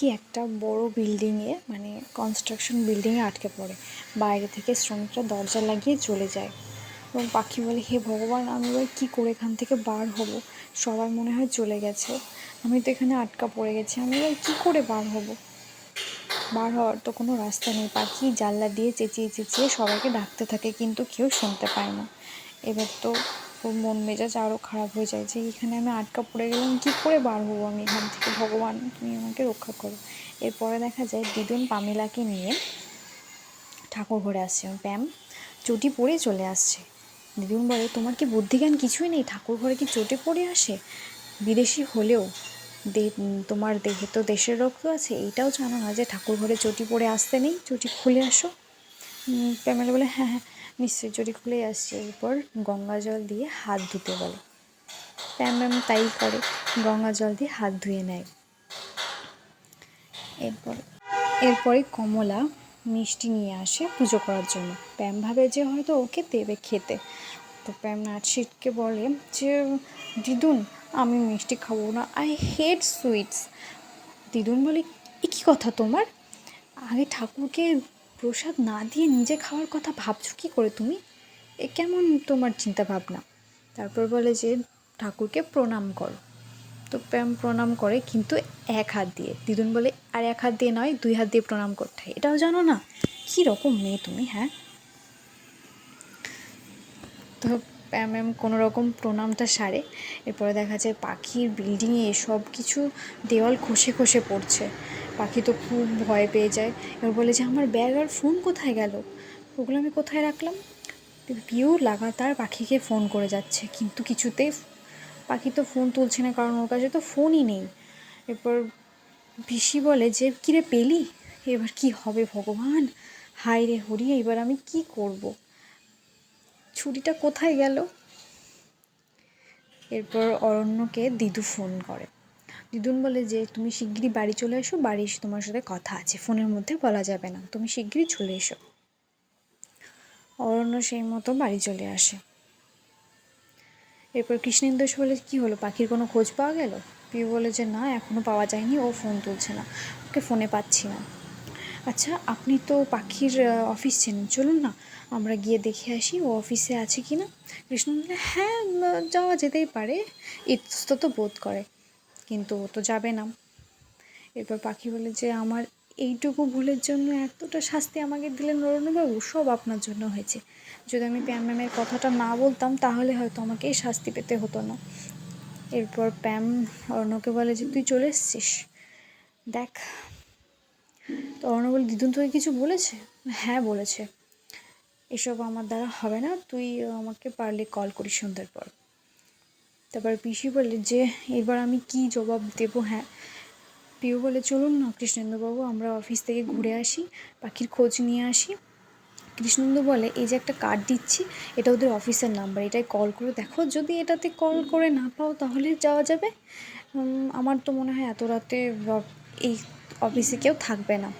পাখি একটা বড় বিল্ডিংয়ে মানে কনস্ট্রাকশন বিল্ডিংয়ে আটকে পড়ে। বাইরে থেকে শ্রমিকরা দরজা লাগিয়ে চলে যায়। এবং পাখি বলে, হে ভগবান, আমি এবার কী করে এখান থেকে বার হব? সবাই মনে হয় চলে গেছে। আমি তো এখানে আটকা পড়ে গেছি, আমি এবার কী করে বার হব? বার হওয়ার তো কোনো রাস্তা নেই। পাখি জানলা দিয়ে চেঁচিয়ে চেঁচিয়ে সবাইকে ডাকতে থাকে, কিন্তু কেউ শুনতে পায় না। এবার তো ওর মন মেজাজ আরও খারাপ হয়ে যায় যে এখানে আমি আটকা পড়ে গেলাম, কী করে বার হব আমি এখান থেকে? ভগবান, তুমি আমাকে রক্ষা করো। এরপরে দেখা যায় দিদুন পামিলাকে নিয়ে ঠাকুর ঘরে আসছে। প্যাম, চটি পরে চলে আসছে। দিদুন বলে, তোমার কি বুদ্ধিজ্ঞান কিছুই নেই? ঠাকুর ঘরে কি চটে পড়ে আসে? বিদেশি হলেও তোমার দেহে তো দেশের রক্ত আছে। এইটাও জানো না যে ঠাকুর ঘরে চটি পরে আসতে নেই? চটি খুলে আসো। প্যামেলা বলে হ্যাঁ হ্যাঁ। নিশ্চয়ই চটি খুলেই আসছে এরপর গঙ্গা জল দিয়ে হাত ধুতে বলে। প্যাম ম্যাম তাই করে, গঙ্গা জল দিয়ে হাত ধুয়ে নেয়। এরপর, এরপরে কমলা মিষ্টি নিয়ে আসে পুজো করার জন্য। প্যাম ভাবে যে হয়তো ওকে দেবে খেতে। তো প্যাম নাটশিটকে বলে যে, দিদুন, আমি মিষ্টি খাব না। আই হেট সুইটস দিদুন বলে, এ কী কথা তোমার? আগে ঠাকুরকে প্রসাদ না দিয়ে নিজে খাওয়ার কথা ভাবছ কী করে তুমি? এ কেমন তোমার চিন্তা ভাবনা তারপর বলে যে, ঠাকুরকে প্রণাম করো। তো প্রণাম করে, কিন্তু এক হাত দিয়ে। দিদুন বলে, আর এক হাত দিয়ে নয়, দুই হাত দিয়ে প্রণাম করতে। হয় এটাও জানো না? কী রকম মেয়ে তুমি হ্যাঁ? তো প্যাম ম্যাম কোনো রকম প্রণামটা সারে। এরপরে দেখা যায় পাখির বিল্ডিংয়ে সব কিছু দেওয়াল খসে খসে পড়ছে। পাখি তো খুব ভয় পেয়ে যায়। এবার বলে যে, আমার ব্যাগ আর ফোন কোথায় গেল? ওগুলো আমি কোথায় রাখলাম? পিউ লাগাতার পাখিকে ফোন করে যাচ্ছে, কিন্তু কিছুতেই পাখি তো ফোন তুলছে না, কারণ ওর কাছে তো ফোনই নেই। এরপর পিসি বলে যে কিরে পেলি? এবার কি হবে ভগবান? হায় রে হরি, এবার আমি কি করব? ছুটিটা কোথায় গেল? এরপর অরণ্যকে দিদু ফোন করে। দিদুন বলে যে, তুমি শিগগিরই বাড়ি চলে এসো, বাড়ি এসে তোমার সাথে কথা আছে, ফোনের মধ্যে বলা যাবে না। তুমি শিগগিরই চলে এসো। অরণ্য সেই মতো বাড়ি চলে আসে। এরপর কৃষ্ণেন্দু এসে বলে, কী হলো, পাখির কোনো খোঁজ পাওয়া গেল? পিউ বলে যে, না এখনও পাওয়া যায়নি, ও ফোন তুলছে না, ওকে ফোনে পাচ্ছি না। আচ্ছা আপনি তো পাখির অফিস চেনেন, চলুন না, আমরা গিয়ে দেখে আসি, ও অফিসে আছে কি না কৃষ্ণ বলে হ্যাঁ যাওয়া যেতেই পারে। ইতস্তত বোধ করে। কিন্তু ও তো যাবে না। এরপর পাখি বলে যে, আমার এইটুকু ভুলের জন্য এতটা শাস্তি আমাকে দিলেন নরণবাবু সব আপনার জন্য হয়েছে। যদি আমি প্যাম ম্যামের কথাটা না বলতাম, তাহলে হয়তো আমাকে এই শাস্তি পেতে হতো না। এরপর প্যাম অর্ণকে বলে যে, তুই চলে এসছিস? দেখ। তো অর্ণ বলে, দিদুন তোকে কিছু বলেছে? হ্যাঁ বলেছে। এসব আমার দ্বারা হবে না। তুই আমাকে পারলে কল করিস সন্ধ্যের পর। তারপর পিসি বলে যে, এবার আমি কি জবাব দেবো? হ্যাঁ। পিউ বলে চলুন না, কৃষ্ণেন্দুবাবু, আমরা অফিস থেকে ঘুরে আসি, পাখির খোঁজ নিয়ে আসি। কৃষ্ণেন্দু বলে, এই যে একটা কার্ড দিচ্ছি, এটা ওদের অফিসের নাম্বার এটাই কল করে। দেখো, যদি এটাতে কল করে না পাও, তাহলে যাওয়া যাবে? আমার তো মনে হয় এত রাতে এই অফিসে কেউ থাকবে না।